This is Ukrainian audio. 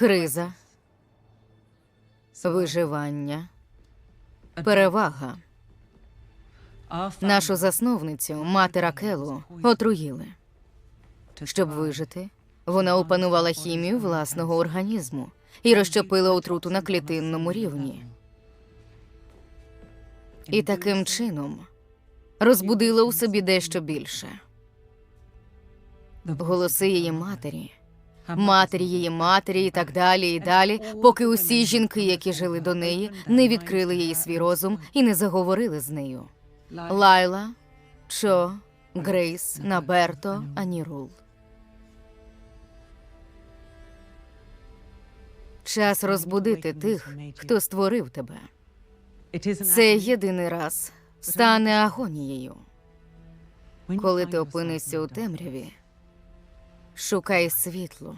Криза, виживання, перевага. Нашу засновницю, мати Ракелу, отруїли. Щоб вижити, вона опанувала хімію власного організму і розщепила отруту на клітинному рівні. І таким чином розбудила у собі дещо більше. Голоси її матері, матері її матері і так далі, і далі, поки усі жінки, які жили до неї, не відкрили їй свій розум і не заговорили з нею. Лайла, Чо, Грейс, Наберто, Анірул. Час розбудити тих, хто створив тебе. Це єдиний раз стане агонією. Коли ти опинишся у темряві, шукай світло.